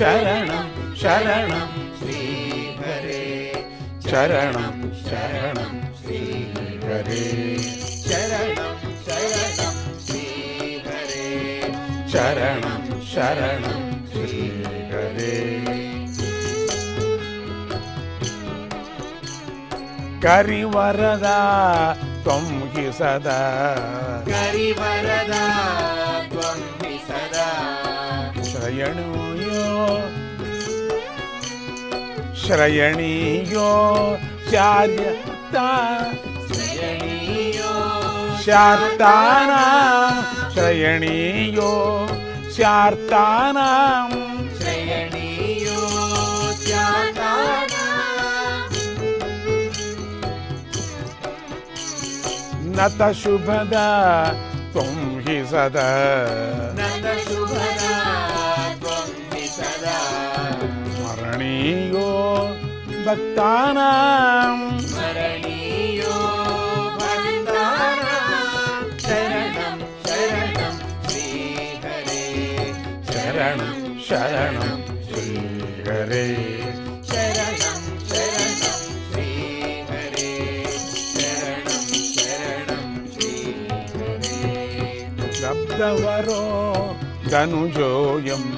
శరణం శరణం శ్రీహరే శరణం శరణం శ్రీహరే శరణం శరణం శ్రీహరే శరణం శరణం శ్రీహరే కరివరదా త్వం హి సదా కరివరదా త్వం హి సదా శ్రయణీయో ശ്രയണിയോ ശാർത്താനാം ശ്രയണിയോ ശാർത്താനാം നത ശുഭദ ത്വം ഹി സദ பகத்தானாம் சரணம் சரணம் ஸ்ரீஹரே. சரணம் சரணம் ஸ்ரீஹரே. சரணம் சரணம் ஸ்ரீஹரே. லப்தவரோ தனுஜோயம்.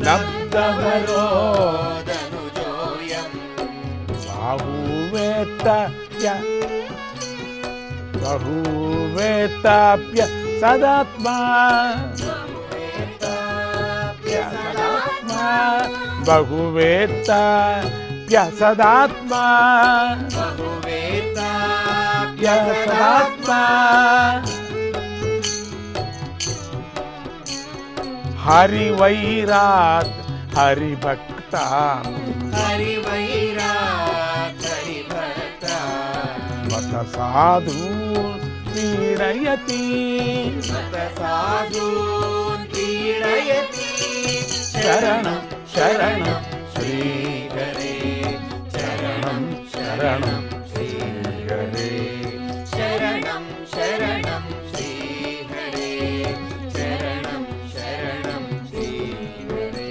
லப்தவரோ ताप्य बहुवेताप्य सदात्मा। बहुवेत्ता सदात्मा। बहुवेत्ता सदात्मा। भक्ता हरिभक्ता हरिवैरात् साधु पीडयति साधु पीडयति शरण शरण श्रीहरे। शरण शरण श्रीहरे। शरण शरण श्रीहरे। शरणं शरणं श्रीहरे।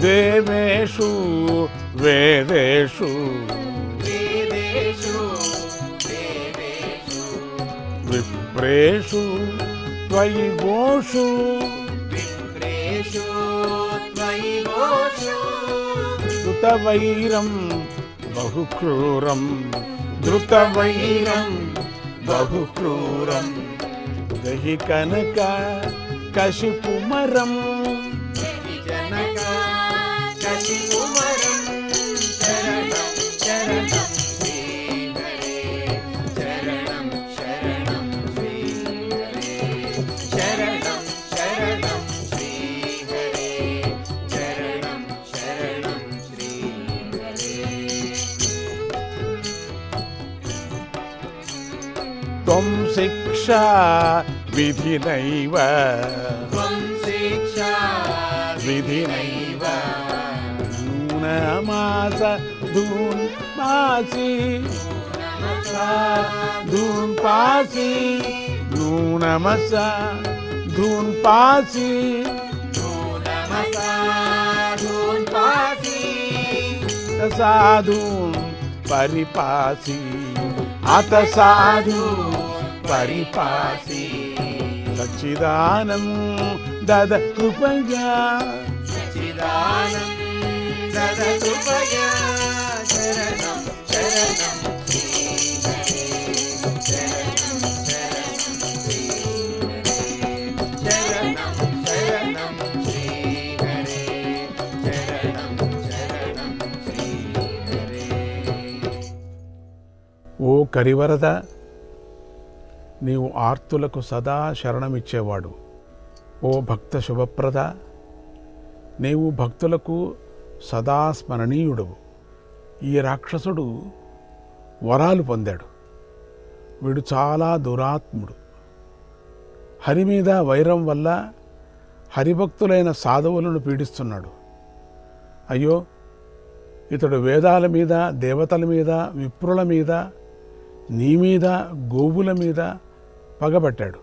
देवेषु వేదేషు విప్రేషు త్వయి గోషు విప్రేషు త్వయి ఘోషు ధృతవైరం బహుక్రూరం. ధృతవైరం బహుక్రూరం. దహి కనక కశిపుమరం. కశిపుమరం. त्वं शिक्षा विधिनैव त्वं शिक्षा विधिनैव नूनमास धून् पासि। धून् पासि। नूनमस धून् पासि। साधून् परिपासि। अत साधु పరిపాసి సచ్చిదానం దద కృపయా సచ్చిదానం దద కృపయా శరణం శరణం ఓ కరివరద నీవు ఆర్తులకు సదా శరణమిచ్చేవాడు. ఓ భక్త శుభప్రద నీవు భక్తులకు సదా స్మరణీయుడవు. ఈ రాక్షసుడు వరాలు పొందాడు. వీడు చాలా దురాత్ముడు. హరి మీద వైరం వల్ల హరిభక్తులైన సాధువులను పీడిస్తున్నాడు. అయ్యో ఇతడు వేదాల మీద దేవతల మీద విప్రుల మీద నీ మీద గోవుల మీద పగబట్టాడు.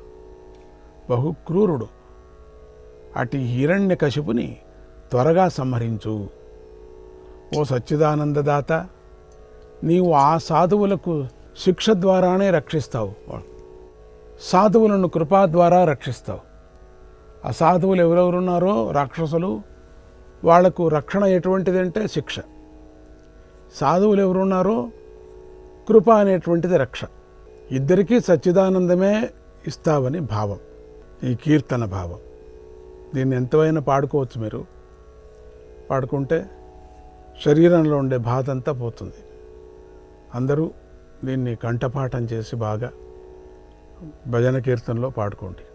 బహు క్రూరుడు అటు హిరణ్య కశిపుని త్వరగా సంహరించు. ఓ సచ్చిదానందదాత నీవు ఆ సాధువులకు శిక్ష ద్వారానే రక్షిస్తావు. సాధువులను కృపా ద్వారా రక్షిస్తావు. ఆ సాధువులు ఎవరెవరున్నారో రాక్షసులు వాళ్ళకు రక్షణ ఎటువంటిదంటే శిక్ష. సాధువులు ఎవరున్నారో కృప అనేటువంటిది రక్ష. ఇద్దరికీ సచ్చిదానందమే ఇస్తావని భావం ఈ కీర్తన భావం. దీన్ని ఎంతవైనా పాడుకోవచ్చు మీరు. పాడుకుంటే శరీరంలో ఉండే బాధ అంతా పోతుంది. అందరూ దీన్ని కంఠపాఠం చేసి బాగా భజన కీర్తనలో పాడుకోండి.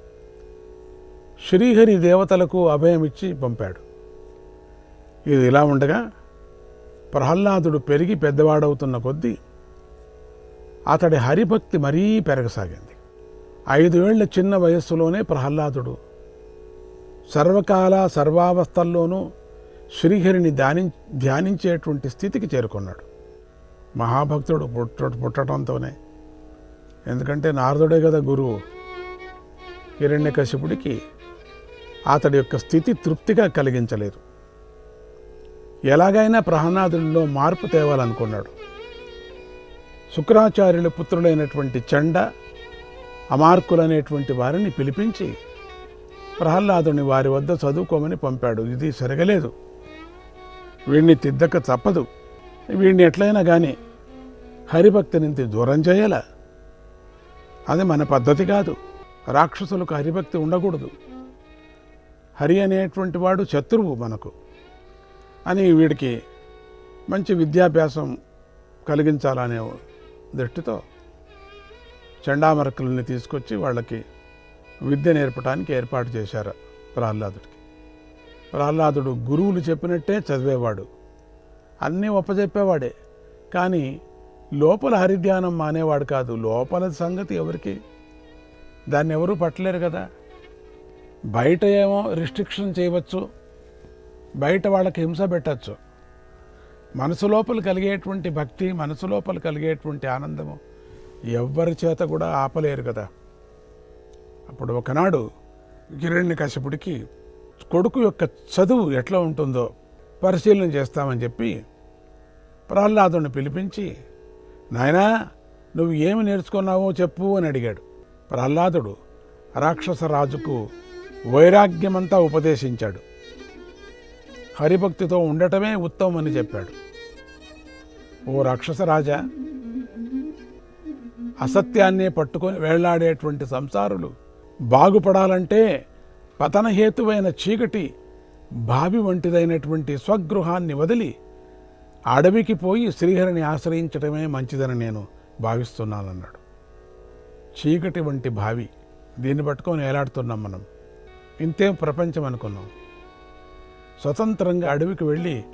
శ్రీహరి దేవతలకు అభయం ఇచ్చి పంపాడు. ఇది ఇలా ఉండగా ప్రహ్లాదుడు పెరిగి పెద్దవాడవుతున్న కొద్దీ అతడి హరిభక్తి మరీ పెరగసాగింది. ఐదు చిన్న వయస్సులోనే ప్రహ్లాదుడు సర్వకాల సర్వావస్థల్లోనూ శ్రీహరిని ధ్యాని ధ్యానించేటువంటి స్థితికి చేరుకున్నాడు. మహాభక్తుడు పుట్ట పుట్టడంతోనే. ఎందుకంటే నారదుడే కదా గురువు. హిరణ్యకశిపుడికి అతడి యొక్క స్థితి తృప్తిగా కలిగించలేదు. ఎలాగైనా ప్రహ్లాదుల్లో మార్పు తేవాలనుకున్నాడు. శుక్రాచార్యుల పుత్రులైనటువంటి చండ అమార్కులనేటువంటి వారిని పిలిపించి ప్రహ్లాదుని వారి వద్ద చదువుకోమని పంపాడు. ఇది సరగలేదు వీడిని తిద్దక తప్పదు. వీడిని ఎట్లయినా కానీ హరిభక్తి నుంచి దూరం చేయాల అది మన పద్ధతి కాదు. రాక్షసులకు హరిభక్తి ఉండకూడదు. హరి అనేటువంటి వాడు శత్రువు మనకు. అని వీడికి మంచి విద్యాభ్యాసం కలిగించాలనే దృష్టితో చండామరకులని తీసుకొచ్చి వాళ్ళకి విద్య నేర్పడానికి ఏర్పాటు చేశారు ప్రహ్లాదుడికి. ప్రహ్లాదుడు గురువులు చెప్పినట్టే చదివేవాడు. అన్నీ ఒప్పజెప్పేవాడే. కానీ లోపల హరిధ్యానం మానేవాడు కాదు. లోపల సంగతి ఎవరికి? దాన్ని ఎవరూ పట్టలేరు కదా. బయట ఏమో రిస్ట్రిక్షన్ చేయవచ్చు. బయట వాళ్ళకి హింస పెట్టచ్చు. మనసు లోపల కలిగేటువంటి భక్తి మనసు లోపల కలిగేటువంటి ఆనందము ఎవ్వరి చేత కూడా ఆపలేరు కదా. అప్పుడు ఒకనాడు కిరణ్య కశ్యపుడికి కొడుకు యొక్క చదువు ఎట్లా ఉంటుందో పరిశీలన చేస్తామని చెప్పి ప్రహ్లాదుని పిలిపించి నాయనా నువ్వు ఏమి నేర్చుకున్నావో చెప్పు అని అడిగాడు. ప్రహ్లాదుడు రాక్షస రాజుకు వైరాగ్యమంతా ఉపదేశించాడు. హరిభక్తితో ఉండటమే ఉత్తమం అని చెప్పాడు. ఓ రాక్షస రాజా అసత్యాన్నే పట్టుకొని వేళ్ళాడేటువంటి సంసారులు బాగుపడాలంటే పతనహేతువైన చీకటి బావి వంటిదైనటువంటి స్వగృహాన్ని వదిలి అడవికి పోయి శ్రీహరిని ఆశ్రయించడమే మంచిదని నేను భావిస్తున్నానన్నాడు. చీకటి వంటి బావి దీన్ని పట్టుకొని ఏలాడుతున్నాం మనం. ఇంతే ప్రపంచం అనుకున్నాం. స్వతంత్రంగా అడవికి వెళ్ళి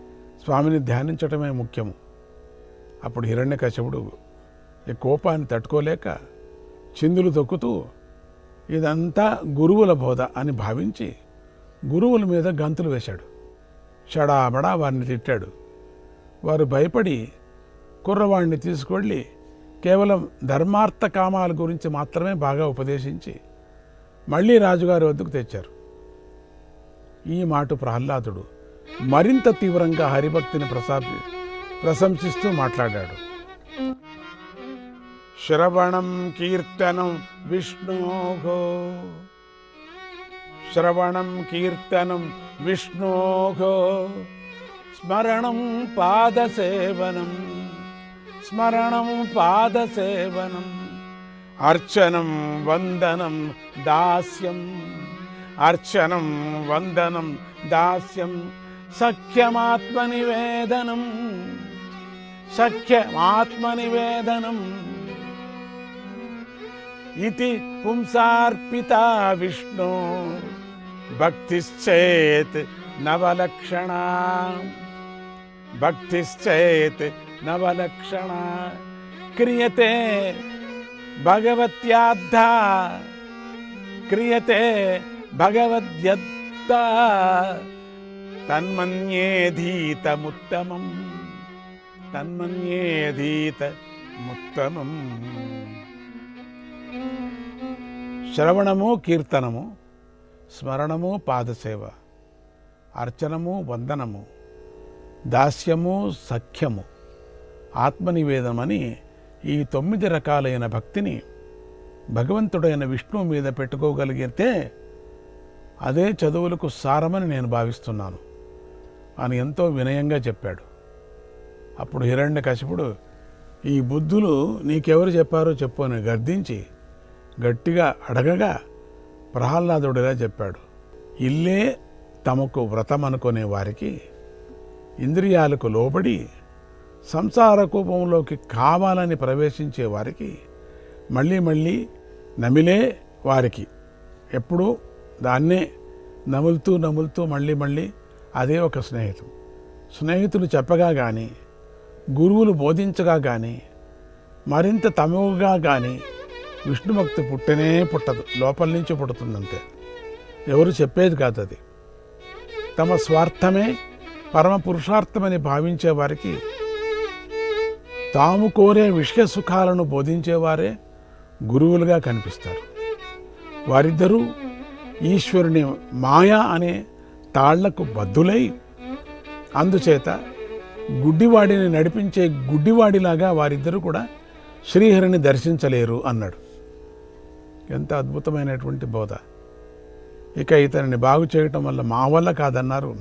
స్వామిని ధ్యానించటమే ముఖ్యము. అప్పుడు హిరణ్యకశిపుడు ఈ కోపాన్ని తట్టుకోలేక చిందులు తొక్కుతూ ఇదంతా గురువుల బోధ అని భావించి గురువుల మీద గంతులు వేశాడు. షడాబడా వారిని తిట్టాడు. వారు భయపడి కుర్రవాడిని తీసుకువెళ్ళి కేవలం ధర్మార్థ కామాల గురించి మాత్రమే బాగా ఉపదేశించి మళ్ళీ రాజుగారి వద్దకు తెచ్చారు. ఈ మాట ప్రహ్లాదుడు. మరింత తీవ్రంగా హరిభక్తిని ప్రసాపి ప్రశంసిస్తూ మాట్లాడాడు. శ్రవణం కీర్తనం విష్ణోగో శ్రవణం కీర్తనం విష్ణోగో స్మరణం పాదసేవనం. స్మరణం పాదసేవనం. అర్చనం వందనం దాస్యం. అర్చనం వందనం దాస్యం సఖ్యమాత్మనివేదనం సఖ్యమాత్మనివేదనం. ఇది పుంసార్పిత విష్ణు భక్తిశ్చేత్ నవలక్షణ. భక్తిశ్చేత్ నవలక్షణ. క్రియతే భగవత్యాద్ధ క్రియతే భగవద్యత్త తన్మన్యేధీతముత్తమం. తన్మన్యేధీతముత్తమం. శ్రవణము కీర్తనము స్మరణము పాదసేవ అర్చనము వందనము దాస్యము సఖ్యము ఆత్మనివేదమని ఈ తొమ్మిది రకాలైన భక్తిని భగవంతుడైన విష్ణువు మీద పెట్టుకోగలిగితే అదే చదువులకు సారమని నేను భావిస్తున్నాను. అని ఎంతో వినయంగా చెప్పాడు. అప్పుడు హిరణ్య కశిపుడు ఈ బుద్ధులు నీకెవరు చెప్పారో చెప్పు అని గర్దించి గట్టిగా అడగగా ప్రహ్లాదుడిలా చెప్పాడు. ఇల్లే తమకు వ్రతం అనుకునే వారికి ఇంద్రియాలకు లోబడి సంసార కూపంలోకి కావాలని ప్రవేశించే వారికి మళ్ళీ మళ్ళీ నమిలే వారికి. ఎప్పుడూ దాన్నే నములుతూ నములుతూ మళ్ళీ మళ్ళీ అదే ఒక స్నేహితుడు. స్నేహితులు చెప్పగా కానీ గురువులు బోధించగా కానీ మరింత తమవుగా కానీ విష్ణుభక్తి పుట్టనే పుట్టదు. లోపల నుంచి పుడుతుందంతే. ఎవరు చెప్పేది కాదు అది. తమ స్వార్థమే పరమ పురుషార్థమని భావించే వారికి తాము కోరే విషయ సుఖాలను బోధించేవారే గురువులుగా కనిపిస్తారు. వారిద్దరూ ఈశ్వరుని మాయ అనే తాళ్ళకు బద్దులై అందుచేత గుడ్డివాడిని నడిపించే గుడ్డివాడిలాగా వారిద్దరూ కూడా శ్రీహరిని దర్శించలేరు అన్నాడు. ఎంత అద్భుతమైనటువంటి బోధ. ఇక ఇతనిని బాగు చేయటం వల్ల మా వల్ల కాదన్నారు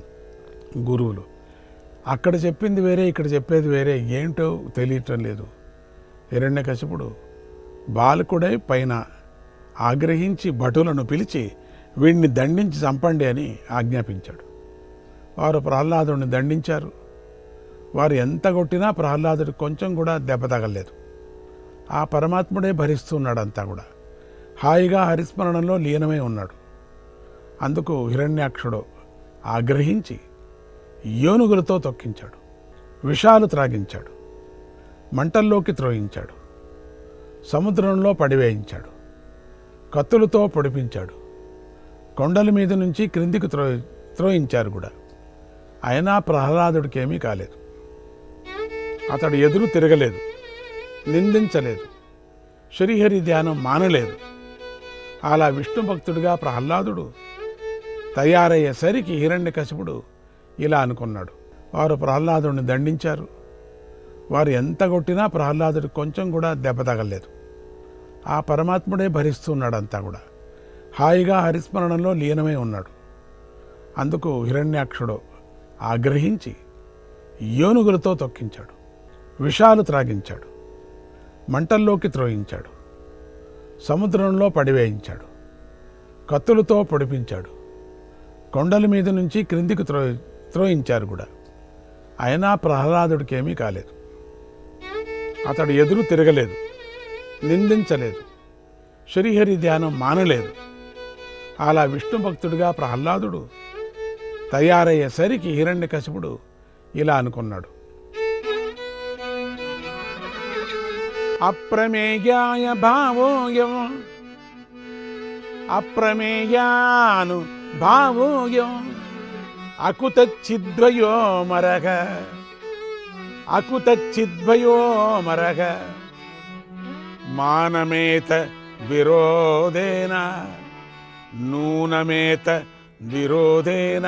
గురువులు. అక్కడ చెప్పింది వేరే ఇక్కడ చెప్పేది వేరే ఏంటో తెలియటం లేదు. హిరణ్యకశిపుడు బాలకుడై పైన ఆగ్రహించి భటులను పిలిచి వీడిని దండించి చంపండి అని ఆజ్ఞాపించాడు. వారు ప్రహ్లాదుడిని దండించారు. వారు ఎంత కొట్టినా ప్రహ్లాదుడు కొంచెం కూడా దెబ్బ తగలేదు ఆ పరమాత్ముడే భరిస్తున్నాడు అంతా కూడా. హాయిగా హరిస్మరణలో లీనమై ఉన్నాడు. అందుకు హిరణ్యాక్షుడు ఆగ్రహించి ఏనుగులతో తొక్కించాడు. విషాలు త్రాగించాడు. మంటల్లోకి త్రోయించాడు. సముద్రంలో పడివేయించాడు. కత్తులతో పొడిపించాడు. కొండల మీద నుంచి క్రిందికి త్రో త్రోయించారు కూడా. అయినా ప్రహ్లాదుడికేమీ కాలేదు. అతడు ఎదురు తిరగలేదు. నిందించలేదు. శ్రీహరి ధ్యానం మానలేదు. అలా విష్ణు భక్తుడిగా ప్రహ్లాదుడు తయారయ్యేసరికి హిరణ్యకశిపుడు ఇలా అనుకున్నాడు. వారు ప్రహ్లాదుడిని దండించారు. వారు ఎంత కొట్టినా ప్రహ్లాదుడు కొంచెం కూడా దెబ్బ తగలేదు. ఆ పరమాత్ముడే భరిస్తున్నాడు అంతా కూడా. హాయిగా హరిస్మరణలో లీనమై ఉన్నాడు. అందుకు హిరణ్యాక్షుడు ఆగ్రహించి ఏనుగులతో తొక్కించాడు. విషాలు త్రాగించాడు. మంటల్లోకి త్రోయించాడు. సముద్రంలో పడివేయించాడు. కత్తులతో పొడిపించాడు. కొండల మీద నుంచి క్రిందికి త్రో త్రోయించారు కూడా. అయినా ప్రహ్లాదుడికేమీ కాలేదు. అతడు ఎదురు తిరగలేదు. నిందించలేదు. శ్రీహరి ధ్యానం మానలేదు. అలా విష్ణు భక్తుడిగా ప్రహ్లాదుడు తయారయ్యేసరికి హిరణ్యకశిపుడు ఇలా అనుకున్నాడు. అప్రమేయాయ భావోయం అప్రమేయాను భావోయం అకుతచ్చిద్వయో మరగ అకుతచ్చిద్వయో మరగ మానమేత విరోధేనా నూనమేత విరోధేన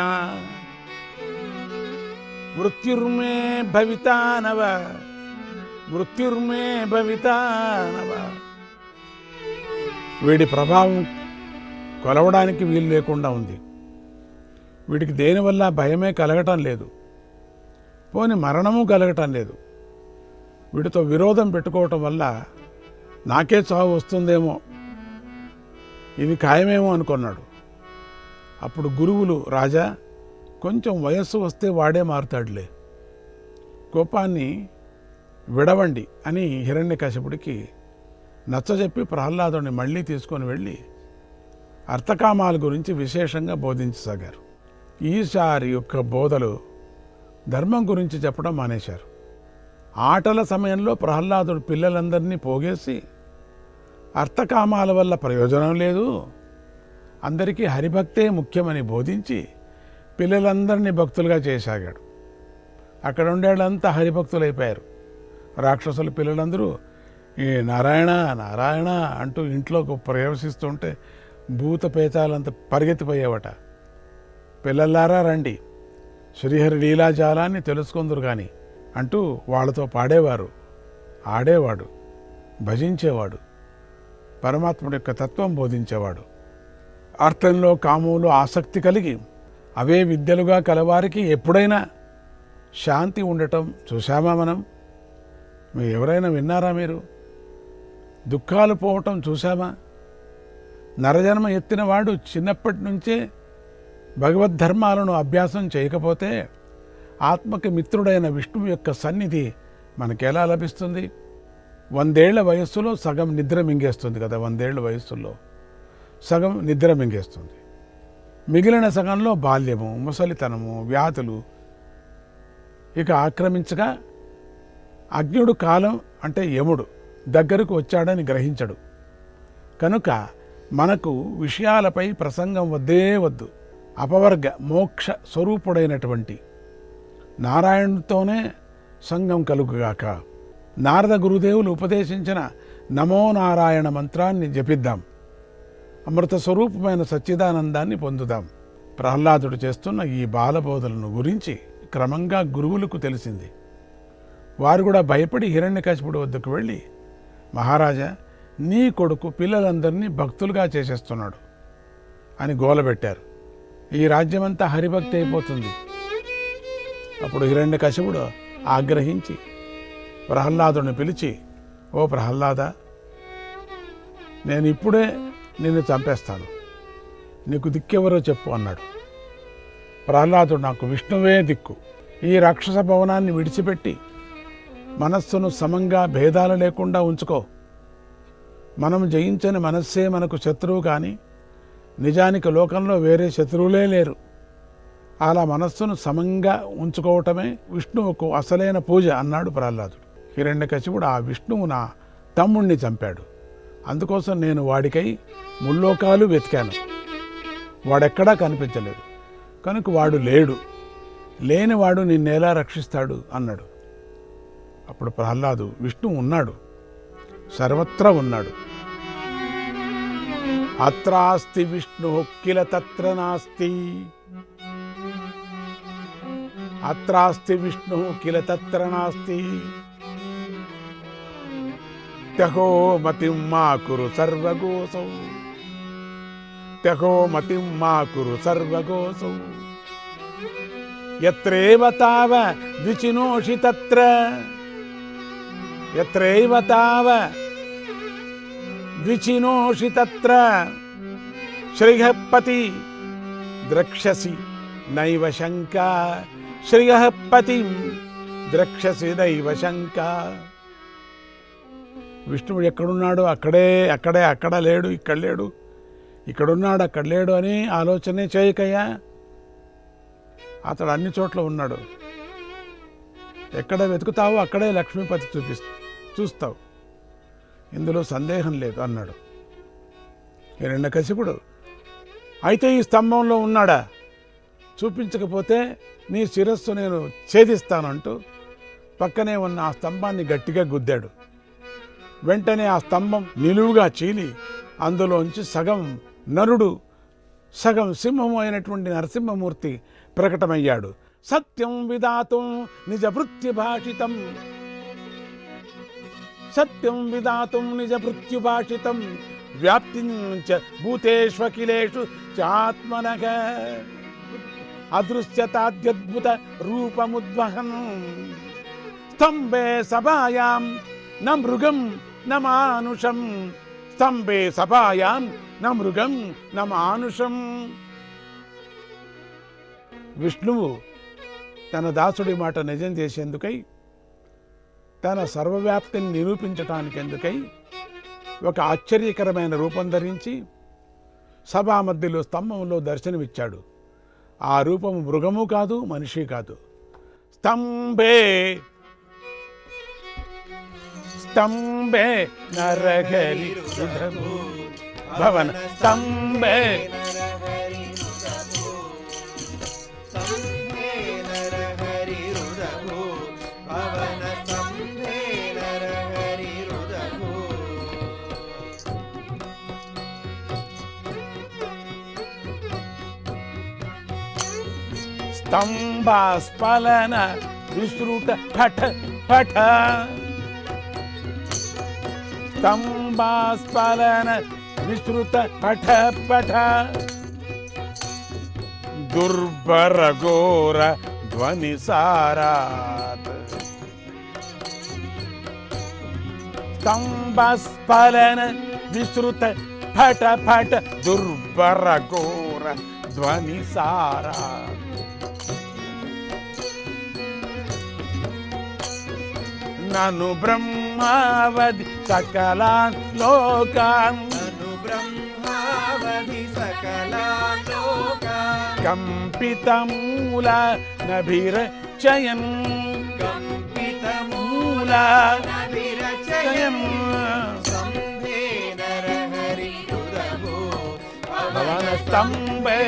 మృత్యుర్మే భవితానవ మృత్యుర్మే భవితానవ. వీడి ప్రభావం కొలవడానికి వీలు లేకుండా ఉంది. వీడికి దేనివల్ల భయమే కలగటం లేదు. పోని మరణము కలగటం లేదు. వీడితో విరోధం పెట్టుకోవటం వల్ల నాకే చావు వస్తుందేమో ఇది ఖాయమేమో అనుకున్నాడు. అప్పుడు గురువులు రాజా కొంచెం వయస్సు వస్తే వాడే మారుతాడులే. కోపాన్ని విడవండి అని హిరణ్యకశపుడికి నచ్చజెప్పి ప్రహ్లాదుని మళ్ళీ తీసుకొని వెళ్ళి అర్థకామాల గురించి విశేషంగా బోధించసాగారు. ఈసారి యొక్క బోధలు ధర్మం గురించి చెప్పడం మానేశారు. ఆటల సమయంలో ప్రహ్లాదుడు పిల్లలందరినీ పోగేసి అర్థకామాల వల్ల ప్రయోజనం లేదు. అందరికీ హరిభక్తే ముఖ్యమని బోధించి పిల్లలందరినీ భక్తులుగా చేసాగాడు అక్కడ ఉండేళ్ళంతా హరిభక్తులైపోయారు. రాక్షసుల పిల్లలందరూ ఈ నారాయణ నారాయణ అంటూ ఇంట్లోకి ప్రవేశిస్తుంటే భూత పేతాలంత పరిగెత్తిపోయేవట. పిల్లలారా రండి. శ్రీహరి లీలాజాలాన్ని తెలుసుకుందరు కానీ అంటూ వాళ్ళతో పాడేవారు. ఆడేవాడు. భజించేవాడు. పరమాత్ముడి యొక్క తత్వం బోధించేవాడు. అర్థంలో కాములు ఆసక్తి కలిగి అవే విద్యలుగా కలవారికి ఎప్పుడైనా శాంతి ఉండటం చూశామా మనం? మీరు ఎవరైనా విన్నారా మీరు? దుఃఖాలు పోవటం చూశామా? నరజన్మ ఎత్తినవాడు చిన్నప్పటి నుంచే భగవద్ధర్మాలను అభ్యాసం చేయకపోతే ఆత్మకి మిత్రుడైన విష్ణువు యొక్క సన్నిధి మనకెలా లభిస్తుంది? వందేళ్ళ వయస్సులో సగం నిద్ర మింగేస్తుంది కదా వందేళ్ళ వయస్సులో. సగం నిద్ర మింగేస్తుంది. మిగిలిన సగంలో బాల్యము ముసలితనము వ్యాధులు. ఇక ఆక్రమించగా అగ్నుడు కాలం అంటే యముడు దగ్గరకు వచ్చాడని గ్రహించడు. కనుక మనకు విషయాలపై ప్రసంగం వద్దే వద్దు. అపవర్గ మోక్ష స్వరూపుడైనటువంటి నారాయణుడితోనే సంగం కలుగుగాక. నారద గురుదేవులు ఉపదేశించిన నమో నారాయణ మంత్రాన్ని జపిద్దాం. అమృత స్వరూపమైన సచ్చిదానందాన్ని పొందుదాం. ప్రహ్లాదుడు చేస్తున్న ఈ బాలబోధలను గురించి క్రమంగా గురువులకు తెలిసింది. వారు కూడా భయపడి హిరణ్యకశిపుడి వద్దకు వెళ్ళి మహారాజా నీ కొడుకు పిల్లలందరినీ భక్తులుగా చేసేస్తున్నాడు అని గోలబెట్టారు. ఈ రాజ్యమంతా హరిభక్తి అయిపోతుంది. అప్పుడు హిరణ్యకశిపుడు ఆగ్రహించి ప్రహ్లాదుని పిలిచి ఓ ప్రహ్లాద నేను ఇప్పుడే నిన్ను చంపేస్తాను. నీకు దిక్కెవరో చెప్పు అన్నాడు. ప్రహ్లాదుడు నాకు విష్ణువే దిక్కు. ఈ రాక్షస భవనాన్ని విడిచిపెట్టి మనస్సును సమంగా భేదాలు లేకుండా ఉంచుకో. మనం జయించని మనస్సే మనకు శత్రువు కానీ నిజానికి లోకంలో వేరే శత్రువులే లేరు. అలా మనస్సును సమంగా ఉంచుకోవటమే విష్ణువుకు అసలైన పూజ అన్నాడు ప్రహ్లాదుడు హిరణ్యకశిపుడు ఆ విష్ణువు నా తమ్ముణ్ణి చంపాడు. అందుకోసం నేను వాడికై ముల్లోకాలు వెతికాను. వాడెక్కడా కనిపించలేదు. కనుక వాడు లేడు. లేనివాడు నిన్నేలా రక్షిస్తాడు అన్నాడు. అప్పుడు ప్రహ్లాదు విష్ణు ఉన్నాడు. సర్వత్రా ఉన్నాడు. అత్రాస్తి విష్ణు కిల తత్ర నాస్తి. అత్రాస్తి విష్ణు కిల తత్ర నాస్తి. ತ್ಯಹೋ ಮತಿಂ ಮಾ ಕುರು ಸರ್ವಗೋಸೌ. ತ್ಯಹೋ ಮತಿಂ ಮಾ ಕುರು ಸರ್ವಗೋಸೌ. ಯತ್ರೇವ ತಾವ ದ್ವಿಚಿನೋಷಿ ತತ್ರ. ಯತ್ರೇವ ತಾವ ದ್ವಿಚಿನೋಷಿ ತತ್ರ. ಶ್ರೀಹಪತಿ ದ್ರಕ್ಷಸಿ ನೈವ ಶಂಕಾ. ಶ್ರೀಹಪತಿ ದ್ರಕ್ಷಸಿ ನೈವ ಶಂಕ. విష్ణువు ఎక్కడున్నాడు? అక్కడే అక్కడే అక్కడ లేడు ఇక్కడ లేడు. ఇక్కడున్నాడు అక్కడ లేడు అని ఆలోచనే చేయకయ్యా. అతడు అన్ని చోట్ల ఉన్నాడు. ఎక్కడ వెతుకుతావో అక్కడే లక్ష్మీపతి చూపి చూస్తావు. ఇందులో సందేహం లేదు అన్నాడు. హిరణ్యకశిపుడు అయితే ఈ స్తంభంలో ఉన్నాడా? చూపించకపోతే నీ శిరస్సు నేను ఛేదిస్తానంటూ పక్కనే ఉన్న ఆ స్తంభాన్ని గట్టిగా గుద్దాడు. వెంటనే ఆ స్తంభం నిలువుగా చీలి అందులోంచి సగం నరుడు సగం సింహము అయినటువంటి నరసింహమూర్తి ప్రకటమయ్యాడు. సత్యం విధాతం నిజ భాషితం సత్యం విధాతం నిజ భాషితం వ్యాప్తి భూతేష్కిలేషు చాత్మనగ. అదృశ్యతాద్యద్భుత రూపముద్వహన్ స్తంభే సభాయాం న మృగం న మానుషం స్తంభే సభాయాం న మృగం న మానుషం విష్ణువు తన దాసుడి మాట నిజం చేసేందుకై తన సర్వవ్యాప్తిని నిరూపించటానికి ఎందుకై ఒక ఆశ్చర్యకరమైన రూపం ధరించి సభా మధ్యలో స్తంభంలో దర్శనమిచ్చాడు. ఆ రూపం మృగము కాదు మనిషి కాదు. స్తంభే స్తంభే నరహరి రుధము భవన స్తంభే నరహరి రుదభూ సంభే तं विश्रुत पठ पठ। दुर्भर घोर ध्वनि सारात। स्तंभस्फलन विश्रुत फट फट दुर्भर घोर ध्वनि सारात। దుర్భర ఘోర ధ్వని సారాత్ నను బ్రహ్మావధి సకలాన్ లోకాన్ కంపితమూల నభిరచయన్ కంపితమూల నభిరచయం సంభే నరహరి రుదభూ భవన స్తంభే.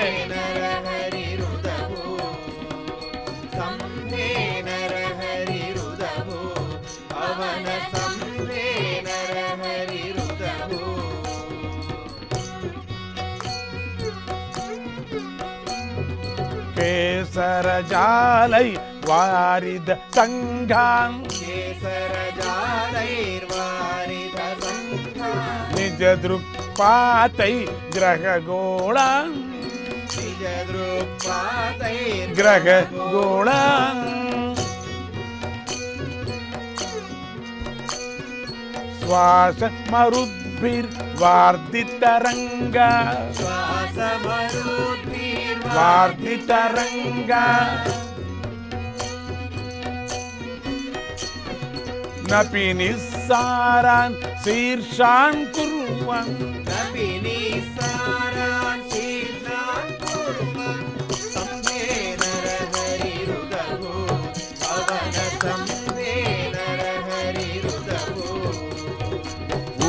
கேசரஜாலை வாரித சங்கான் நிஜ திருப்பாத்தை கிரகோளான் கிரகோளான் சுவாச மருத்பிர் வார்த்தித்தரங்க. சுவாச மருத் శ్వాసమరుద్భిర్వార్ధిత వార్దితరంగా నపి నిస్సారాన్ శీర్షాన్ కుర్వన్. నపిని సారాన్ శీర్షాన్ కుర్వన్. నరహరి నరహరి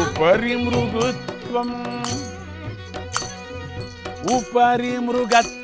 ఉపరి మృగుత్వం ఉపరి మృగత్వం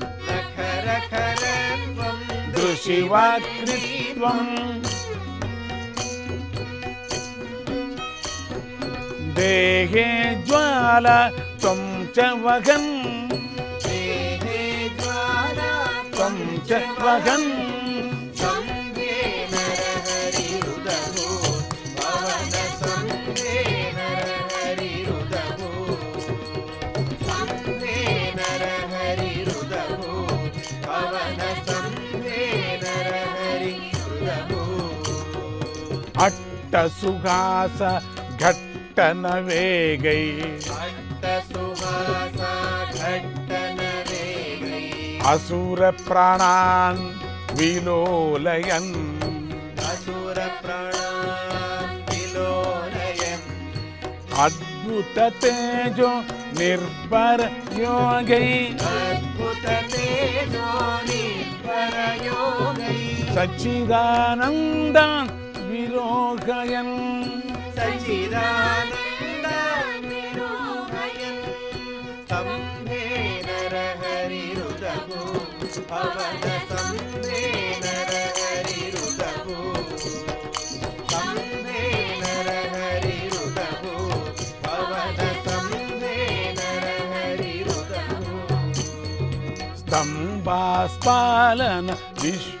దృశివహ్నిత్వం నఖరఖరత్వం దృశివాకృత్వం దేహే జ్వాల త్వం చ వహన్ దేహే सुहास घट्टन वेगै असुरप्राणान् विलोलयन् अद्भुततेजो निर्भर योगै सच्चिदानन्दान् വിരോഹയൻ സച്ചിദാനന്ദ വിരോഹയൻ സംഭേനരഹരിരുതകോ ഭവന സംഭേനരഹരിരുതകോ സംഭേനരഹരിരുതകോ ഭവന സംഭേനരഹരിരുതകോ സ്തംഭാസ്പാലന വിശ്വ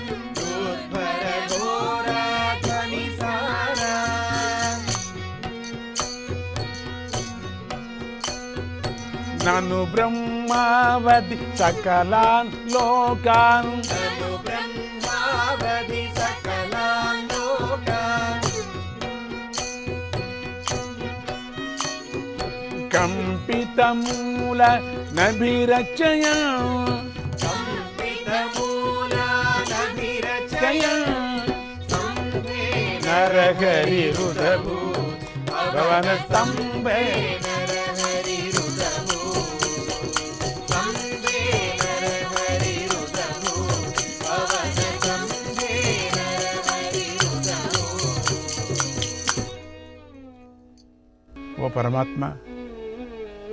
నను బ్రహ్మావతి సకలాన్ లోకాన్. తను బ్రహ్మావధి సకలాలోకాన్ కంపితమూల నభిరచయ నరహరి హృదభూ. భవన స్తంభే పరమాత్మ.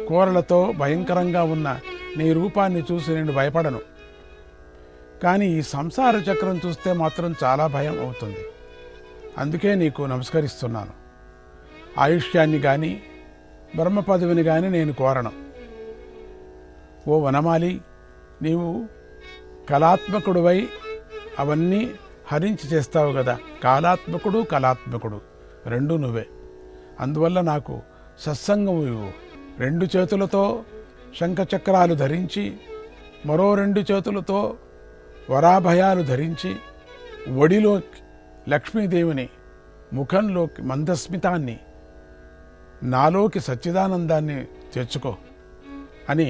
కూరలతో భయంకరంగా ఉన్న నీ రూపాన్ని చూసి నేను భయపడను. కానీ ఈ సంసార చక్రం చూస్తే మాత్రం చాలా భయం అవుతుంది. అందుకే నీకు నమస్కరిస్తున్నాను. ఆయుష్యాన్ని కానీ బ్రహ్మ పదవిని కానీ నేను కోరను. ఓ వనమాలి నీవు కళాత్మకుడువై అవన్నీ హరించి చేస్తావు కదా కాలాత్మకుడు కళాత్మకుడు. రెండు నువ్వే. అందువల్ల నాకు సత్సంగము రెండు చేతులతో శంఖచక్రాలు ధరించి మరో రెండు చేతులతో వరాభయాలు ధరించి ఒడిలోకి లక్ష్మీదేవిని ముఖంలోకి మందస్మితాన్ని నాలోకి సచ్చిదానందాన్ని తెచ్చుకో అని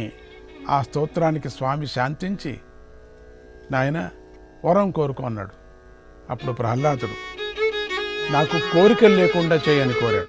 ఆ స్తోత్రానికి స్వామి శాంతించి నాయన వరం కోరుకోన్నాడు అప్పుడు ప్రహ్లాదుడు నాకు కోరికలు లేకుండా చేయని కోరాడు.